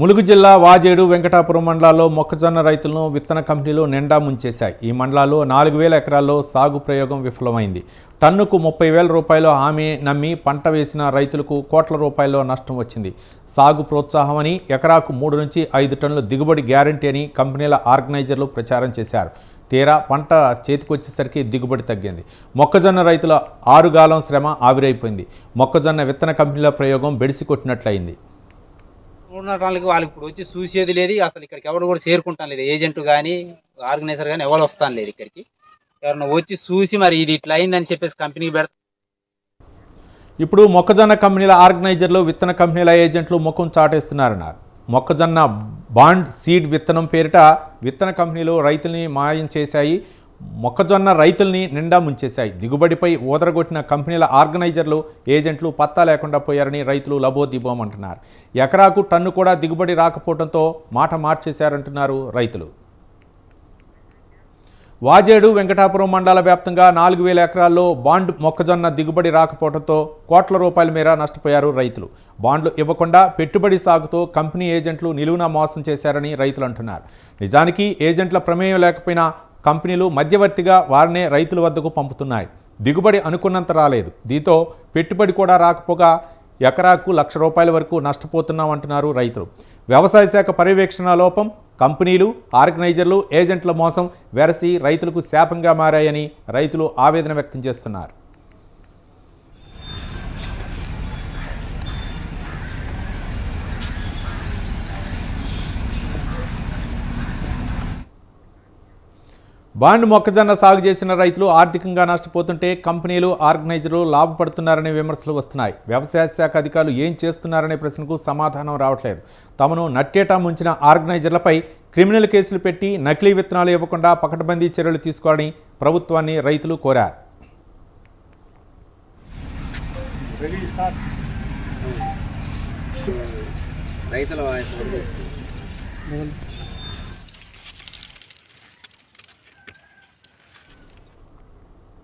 ములుగు జిల్లా వాజేడు వెంకటాపురం మండలాల్లో మొక్కజొన్న రైతులను విత్తన కంపెనీలు నిండా ముంచేశాయి. ఈ మండలాల్లో నాలుగు వేల ఎకరాల్లో సాగు ప్రయోగం విఫలమైంది. టన్నుకు ముప్పై వేల రూపాయలు హామీ నమ్మి పంట వేసిన రైతులకు కోట్ల రూపాయల్లో నష్టం వచ్చింది. సాగు ప్రోత్సాహమని ఎకరాకు మూడు నుంచి ఐదు టన్నుల దిగుబడి గ్యారంటీ అని కంపెనీల ఆర్గనైజర్లు ప్రచారం చేశారు. తీరా పంట చేతికొచ్చేసరికి దిగుబడి తగ్గింది. మొక్కజొన్న రైతుల ఆరుగాలం శ్రమ ఆవిరైపోయింది. మొక్కజొన్న విత్తన కంపెనీల ప్రయోగం బెడిసి కొట్టినట్లయింది. ఉండటానికి వాళ్ళు ఇప్పుడు వచ్చి చూసేది లేదు అసలు ఇక్కడికి ఎవరు కూడా చేరుకుంటాను లేదు. ఏజెంట్ కానీ ఆర్గనైజర్ కానీ ఎవరు వస్తాను లేదు ఇక్కడికి. ఎవరన్నా వచ్చి చూసి మరి ఇది ఇట్లా అయిందని చెప్పేసి కంపెనీకి పెడతా ఇప్పుడు మొక్కజొన్న కంపెనీల ఆర్గనైజర్లు విత్తన కంపెనీల ఏజెంట్లు ముఖం చాటేస్తున్నారన్నారు. మొక్కజొన్న బాండ్ సీడ్ విత్తనం పేరిట విత్తన కంపెనీలు రైతుల్ని మాయం చేశాయి. మొక్కజొన్న రైతుల్ని నిండా ముంచేశాయి. దిగుబడిపై ఊదరగొట్టిన కంపెనీల ఆర్గనైజర్లు ఏజెంట్లు పత్తా లేకుండా పోయారని రైతులు లబోదిబోం అంటున్నారు ఎకరాకు టన్ను కూడా దిగుబడి రాకపోవడంతో మాట మార్చేశారంటున్నారు రైతులు. వాజేడు వెంకటాపురం మండల వ్యాప్తంగా నాలుగు వేల ఎకరాల్లో బాండ్ మొక్కజొన్న దిగుబడి రాకపోవడంతో కోట్ల రూపాయల మేర నష్టపోయారు రైతులు. బాండ్లు ఇవ్వకుండా పెట్టుబడి సాగుతో కంపెనీ ఏజెంట్లు నిలువున మోసం చేశారని రైతులు అంటున్నారు నిజానికి ఏజెంట్ల ప్రమేయం లేకపోయినా కంపెనీలు మధ్యవర్తిగా వారినే రైతుల వద్దకు పంపుతున్నాయి. దిగుబడి అనుకున్నంత రాలేదు. దీంతో పెట్టుబడి కూడా రాకపోగా ఎకరాకు లక్ష రూపాయల వరకు నష్టపోతున్నామంటున్నారు రైతులు. వ్యవసాయ శాఖ పర్యవేక్షణ లోపం కంపెనీలు ఆర్గనైజర్లు ఏజెంట్ల మోసం వెరసి రైతులకు శాపంగా మారాయని రైతులు ఆవేదన వ్యక్తం చేస్తున్నారు. బాండ్ మొక్కజొన్న సాగు చేసిన రైతులు ఆర్థికంగా నష్టపోతుంటే కంపెనీలు ఆర్గనైజర్లు లాభపడుతున్నారనే విమర్శలు వస్తున్నాయి. వ్యవసాయ శాఖ అధికారులు ఏం చేస్తున్నారనే ప్రశ్నకు సమాధానం రావట్లేదు. తమను నట్టేటా ముంచిన ఆర్గనైజర్లపై క్రిమినల్ కేసులు పెట్టి నకిలీ విత్తనాలు ఇవ్వకుండా పకడ్బందీ చర్యలు తీసుకోవాలని ప్రభుత్వాన్ని రైతులు కోరారు. రైతుల